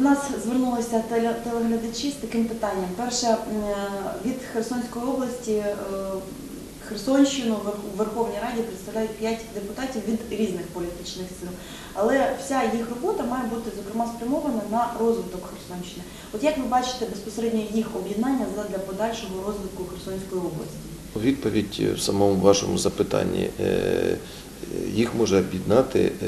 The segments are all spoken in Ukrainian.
До нас звернулися теле- телеглядачі з таким питанням. Перше, е, від Херсонської області е, Херсонщину у Верховній Раді представляють 5 депутатів від різних політичних сил. Але вся їх робота має бути, зокрема, спрямована на розвиток Херсонщини. От як ви бачите безпосередньо їх об'єднання для подальшого розвитку Херсонської області? Відповідь в самому вашому запитанні. Е, Їх може об'єднати, е,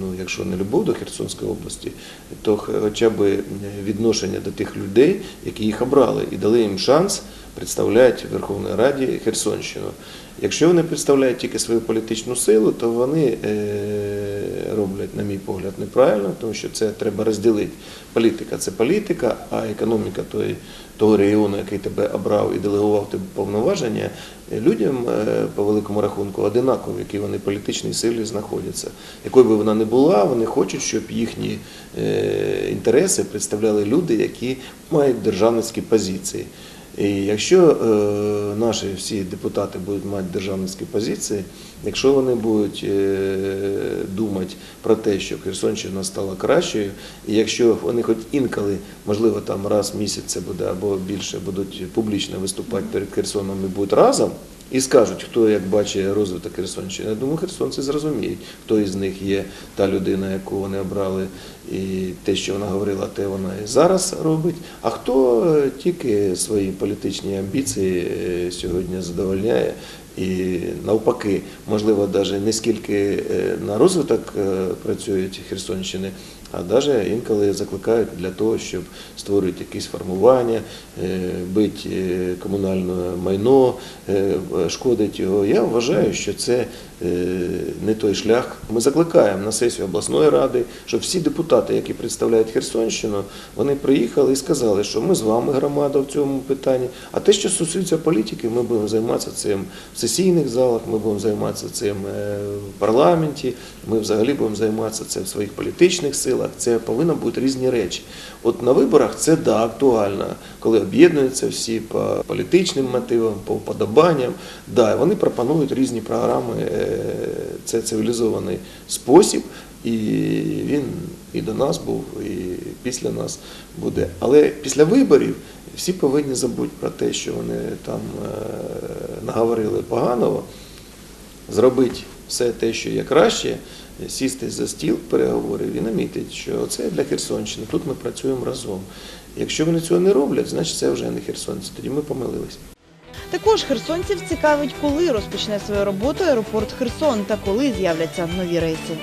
ну, якщо не любов до Херсонської області, то хоча б відношення до тих людей, які їх обрали і дали їм шанс представляти в Верховній Раді Херсонщину. Якщо вони представляють тільки свою політичну силу, то вони е, роблять, на мій погляд, неправильно, тому що це треба розділити. Політика це політика, а економіка той, того регіону, який тебе обрав і делегував тебе повноваження, людям е, по великому рахунку одинаково, в якій вони політичній силі знаходяться. Якою би вона не була, вони хочуть, щоб їхні е, інтереси представляли люди, які мають державницькі позиції. І якщо е, наші всі депутати будуть мати державницькі позиції, якщо вони будуть е, думати про те, що Херсонщина стала кращою, і якщо вони хоч інколи, можливо, там раз в місяць це буде або більше, будуть публічно виступати перед Херсоном і будуть разом, і скажуть, хто як бачить розвиток Херсонщини. Я думаю, херсонці зрозуміють, хто із них є та людина, яку вони обрали, і те, що вона говорила, те вона і зараз робить. А хто е, тільки свої політичні амбіції е, сьогодні задовольняє. І навпаки, можливо, навіть не скільки е, на розвиток працюють Херсонщини, а навіть інколи закликають для того, щоб створюють якісь формування, е, бить е, комунальне майно, е, шкодить його. Я вважаю, що це не той шлях. Ми закликаємо на сесію обласної ради, щоб всі депутати, які представляють Херсонщину, вони приїхали і сказали, що ми з вами громада в цьому питанні. А те, що стосується політики, ми будемо займатися цим в сесійних залах, ми будемо займатися цим в парламенті, ми взагалі будемо займатися цим в своїх політичних силах. Це повинні бути різні речі. От на виборах це да, актуально, коли об'єднуються всі по політичним мотивам, по вподобанням. Да, вони пропонують різні програми. е, Це цивілізований спосіб, і він і до нас був, і після нас буде. Але після виборів всі повинні забути про те, що вони там е, наговорили поганого, зробити все те, що є краще, сісти за стіл переговорів і намітити, що це для Херсонщини. Тут ми працюємо разом. Якщо вони цього не роблять, значить це вже не херсонці. Тоді ми помилилися. Також херсонців цікавить, коли розпочне свою роботу аеропорт Херсон та коли з'являться нові рейси.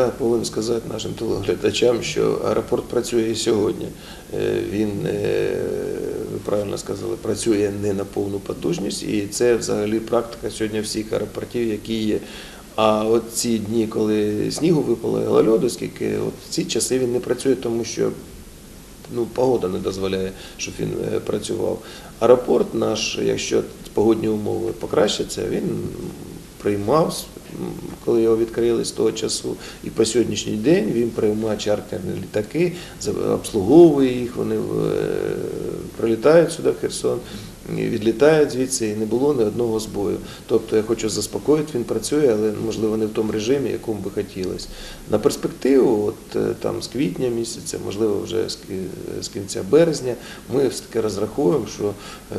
Я повинен сказати нашим телеглядачам, що аеропорт працює і сьогодні. Е, Він, е, ви правильно сказали, працює не на повну потужність, і це взагалі практика сьогодні всіх аеропортів, які є. А от ці дні, коли снігу випало, голольоду, скільки, от в ці часи він не працює, тому що ну, погода не дозволяє, щоб він е, працював. Аеропорт наш, якщо погодні умови покращаться, він приймав, коли його відкрили з того часу, і по сьогоднішній день він приймає чартерні літаки, обслуговує їх, вони е, прилітають сюди в Херсон. Відлітають звідси і не було ні одного збою. Тобто я хочу заспокоїти, він працює, але можливо не в тому режимі, якому би хотілося. На перспективу, от е, там з квітня місяця, можливо, вже з кінця березня, ми все таки розраховуємо, що е,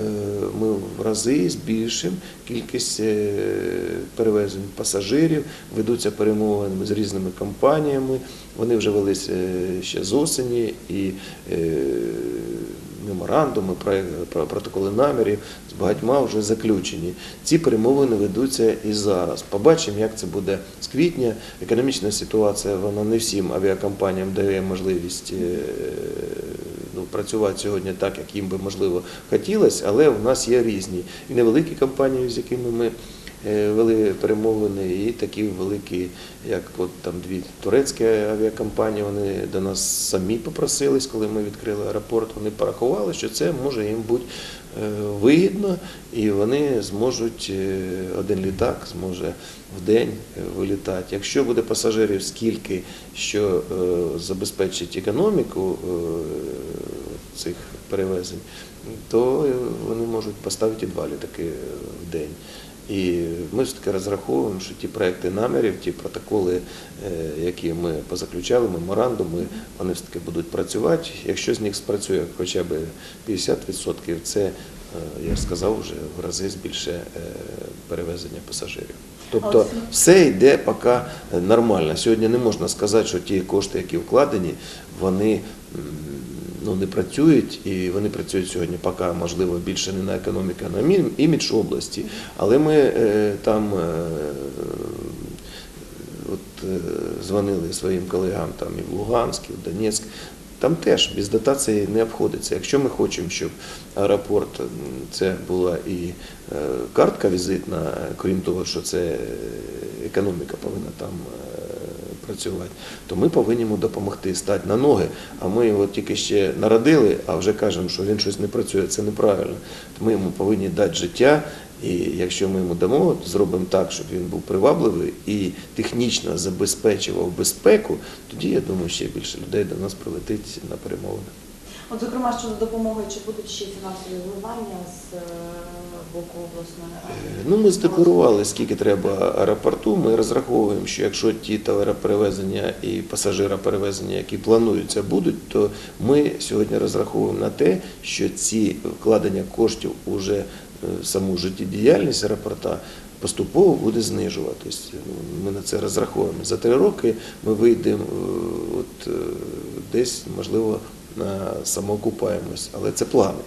ми в рази збільшимо кількість е, перевезень пасажирів, ведуться перемовини з різними компаніями. Вони вже велися ще з осені і меморандуми, про- протоколи намірів з багатьма вже заключені. Ці перемовини ведуться і зараз. Побачимо, як це буде з квітня. Економічна ситуація вона не всім авіакомпаніям дає можливість е, ну, працювати сьогодні так, як їм би можливо хотілося, але в нас є різні і невеликі компанії, з якими ми. Е, Вели перемовини і такі великі, як от там дві турецькі авіакомпанії, вони до нас самі попросились, коли ми відкрили аеропорт. Вони порахували, що це може їм бути е, вигідно, і вони зможуть е, один літак зможе в день вилітати. Якщо буде пасажирів скільки, що забезпечить економіку, цих перевезень, то вони можуть поставити два літаки в день. І ми ж таки розраховуємо, що ті проекти намірів, ті протоколи, е, які ми позаключали, меморандуми, вони ж таки будуть працювати. Якщо з них спрацює хоча б 50%, це, е, я сказав, вже в рази збільше е, перевезення пасажирів. Тобто все йде поки нормально. Сьогодні не можна сказати, що ті кошти, які вкладені, вони ну, не працюють, і вони працюють сьогодні поки, можливо, більше не на економіку, а на мі- імідж області. Але ми е, там е, от, е, дзвонили своїм колегам там і в Луганськ, і в Донецьк. Там теж без дотації не обходиться. Якщо ми хочемо, щоб аеропорт це була і картка візитна, крім того, що це економіка повинна там працювати, то ми повинні йому допомогти стати на ноги. А ми його тільки ще народили, а вже кажемо, що він щось не працює. Це неправильно. Ми йому повинні дати життя. І якщо ми йому дамо, зробимо так, щоб він був привабливий і технічно забезпечував безпеку, тоді я думаю, ще більше людей до нас прилетить на перемовини. От, зокрема, щодо допомоги, чи будуть ще фінансові вливання з е, боку обласної ради? Ну, ми здекларували, скільки треба аеропорту. Ми розраховуємо, що якщо ті товароперевезення і пасажироперевезення, які плануються, будуть, то ми сьогодні розраховуємо на те, що ці вкладення коштів уже е, в саму життєдіяльність аеропорта поступово буде знижуватись. Ну, Ми на це розраховуємо. За три роки ми вийдемо е, от, е, десь, можливо, на самоокупаємось, але це плани.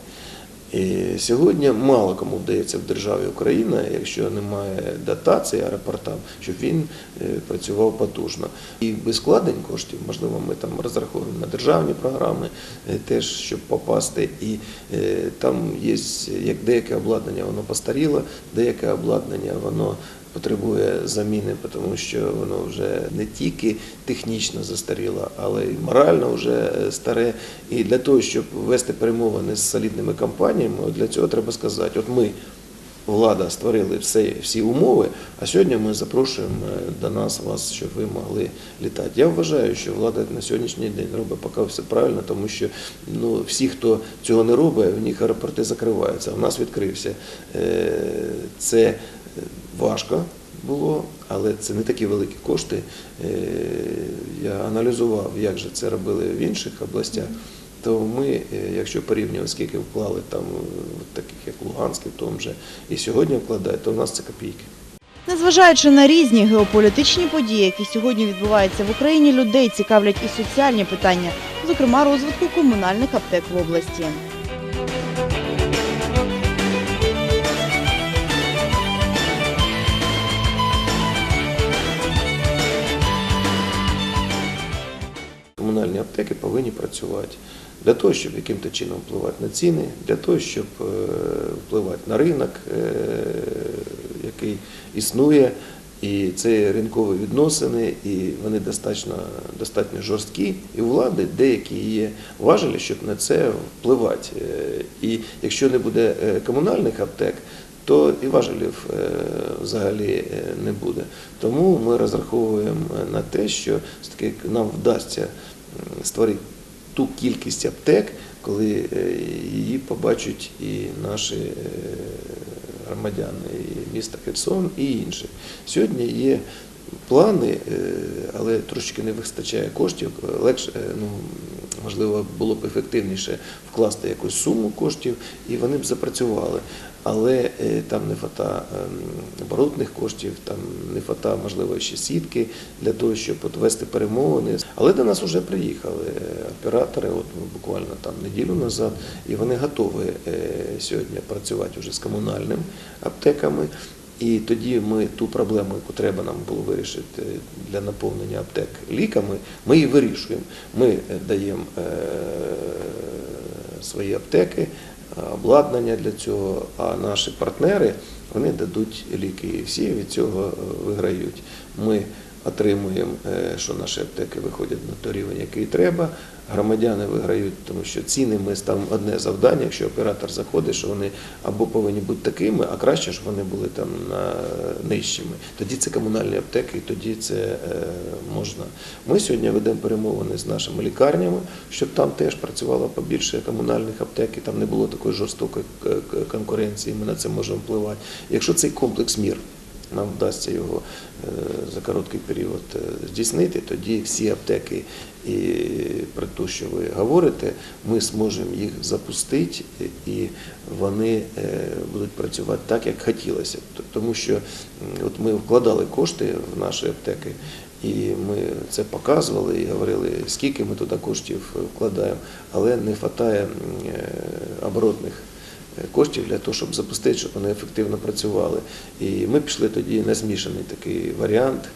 І сьогодні мало кому вдається в державі Україна, якщо немає дотації аеропортам, щоб він е, працював потужно. І без складень коштів, можливо, ми там розраховуємо на державні програми, е, теж щоб попасти. І е, там є як деяке обладнання, воно постаріло, деяке обладнання воно потребує заміни, тому що воно вже не тільки технічно застаріло, але й морально вже е, старе. І для того, щоб вести перемовини з солідними компаніями, для цього треба сказати, от ми. Влада створили все, всі умови, а сьогодні ми запрошуємо е, до нас вас, щоб ви могли літати. Я вважаю, що влада на сьогоднішній день робить поки все правильно, тому що ну, всі, хто цього не робить, в них аеропорти закриваються. У нас відкрився. Е, Це важко було, але це не такі великі кошти. Е, Я аналізував, як же це робили в інших областях. То ми, е, якщо порівнювати, скільки вклали там, е, таких як Луганський, в тому же, і сьогодні вкладають, то в нас це копійки. Незважаючи на різні геополітичні події, які сьогодні відбуваються в Україні, людей цікавлять і соціальні питання, зокрема розвитку комунальних аптек в області. Повинні працювати для того, щоб яким-то чином впливати на ціни, для того, щоб е, впливати на ринок, е, який існує. І це ринкові відносини, і вони достатньо, достатньо жорсткі, і влади деякі є важелі, щоб на це впливати. Е, І якщо не буде комунальних аптек, то і важелів взагалі не буде. Тому ми розраховуємо на те, що все-таки нам вдасться м, створити ту кількість аптек, коли е, її побачать і наші е, громадяни, і міста Херсон, і інші. Сьогодні є плани, е, але трошки не вистачає коштів. Легше, ну, можливо, було б ефективніше вкласти якусь суму коштів, і вони б запрацювали. Але е, там не фата ем, оборотних коштів, там не фата, можливо, ще сітки для того, щоб от вести перемовини. Але до нас вже приїхали е, оператори, от ну, буквально там неділю назад, і вони готові е, сьогодні працювати вже з комунальними аптеками. І тоді ми ту проблему, яку треба нам було вирішити для наповнення аптек ліками, ми її вирішуємо. Ми даємо свої аптеки, обладнання для цього, а наші партнери вони дадуть ліки. І всі від цього е, виграють. Ми отримуємо, е, що наші аптеки виходять на той рівень, який треба. Громадяни виграють, тому що ціни ми ставимо одне завдання, якщо оператор заходить, що вони або повинні бути такими, а краще, щоб вони були там на нижчими. Тоді це комунальні аптеки, і тоді це е, можна. Ми сьогодні ведемо перемовини з нашими лікарнями, щоб там теж працювало побільше комунальних аптек, і там не було такої жорстокої конкуренції. Ми на це можемо впливати. Якщо цей комплекс мір нам вдасться його е, за короткий період е, здійснити, тоді всі аптеки, і про те, що ви говорите, ми зможемо їх запустити, і вони е, будуть працювати так, як хотілося. Тому що от ми вкладали кошти в наші аптеки, і ми це показували і говорили, скільки ми туди коштів вкладаємо, але не вистачає оборотних коштів для того, щоб запустити, щоб вони ефективно працювали. І ми пішли тоді на змішаний такий варіант.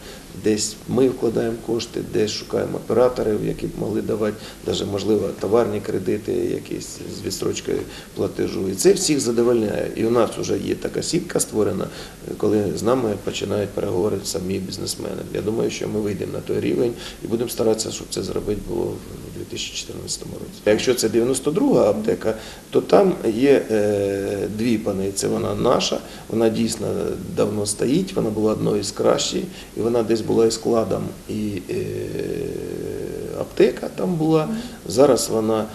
Десь ми вкладаємо кошти, десь шукаємо операторів, які б могли давати, навіть можливо товарні кредити, якісь з відстрочкою платежу. І це всіх задовольняє. І у нас вже є така сітка створена, коли з нами починають переговори самі бізнесмени. Я думаю, що ми вийдемо на той рівень і будемо старатися, щоб це зробити було в 2014 році. Якщо це 92 аптека, то там є е, дві пани. Це вона наша, вона дійсно давно стоїть, вона була одною з кращих, і вона десь була і складом, і е, аптека там була. Зараз вона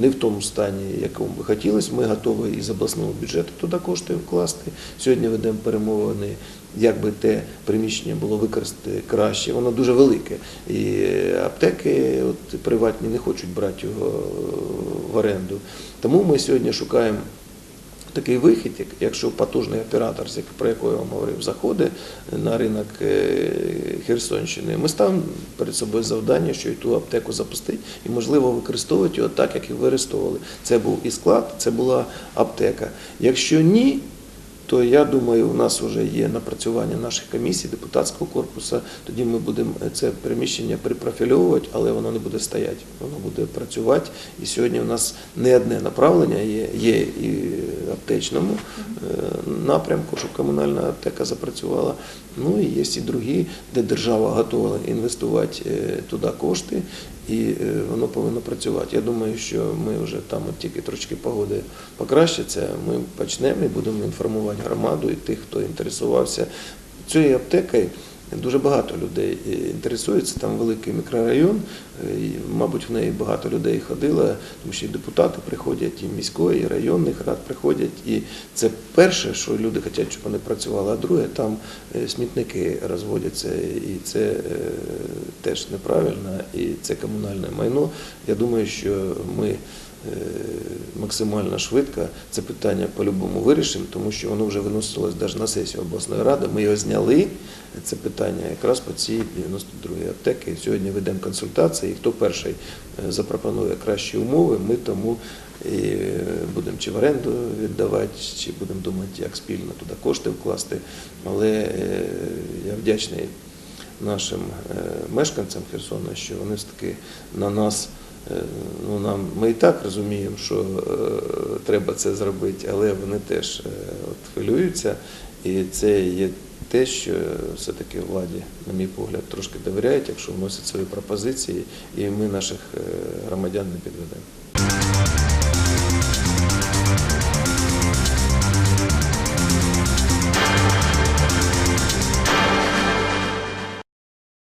не в тому стані, якому би хотілося. Ми готові із обласного бюджету туди кошти вкласти. Сьогодні ведемо перемовини, як би те приміщення було використати краще. Воно дуже велике. І аптеки от, приватні не хочуть брати його в оренду. Тому ми сьогодні шукаємо такий вихід, як- якщо потужний оператор, про якого я вам говорив, заходить на ринок е, Херсонщини, ми ставимо перед собою завдання, що і ту аптеку запустити, і можливо використовувати його так, як і використовували. Це був і склад, це була аптека. Якщо ні, то я думаю, у нас вже є напрацювання наших комісій, депутатського корпусу. Тоді ми будемо це приміщення припрофільовувати, але воно не буде стояти, воно буде працювати. І сьогодні у нас не одне направлення є, є і аптечному е, напрямку, щоб комунальна аптека запрацювала. Ну і є і другі, де держава готова інвестувати е, туди кошти, і е, воно повинно працювати. Я думаю, що ми вже там от тільки трошки погоди покращиться. Ми почнемо і будемо інформувати громаду і тих, хто інтересувався цією аптекою. Дуже багато людей е, інтересується, там великий мікрорайон, е, мабуть, в неї багато людей ходило, тому що і депутати приходять, і міської, і районних рад приходять. І це перше, що люди хочуть, щоб вони працювали, а друге, там е, смітники розводяться, і це теж неправильно, і це комунальне майно. Я думаю, що ми максимально швидко це питання по-любому вирішимо, тому що воно вже виносилось навіть на сесію обласної ради. Ми його зняли, це питання якраз по цій 92-й аптеки. Сьогодні ведемо консультації, і хто перший е, запропонує кращі умови, ми тому е, будемо чи в оренду віддавати, чи будемо думати, як спільно туди кошти вкласти. Але е, я вдячний нашим е, мешканцям Херсона, що вони все таки на нас. Е, Ну, нам, ми і так розуміємо, що е, треба це зробити, але вони теж е, от, хвилюються. І це є те, що все-таки владі, на мій погляд, трошки довіряють, якщо вносять свої пропозиції, і ми наших громадян не підведемо.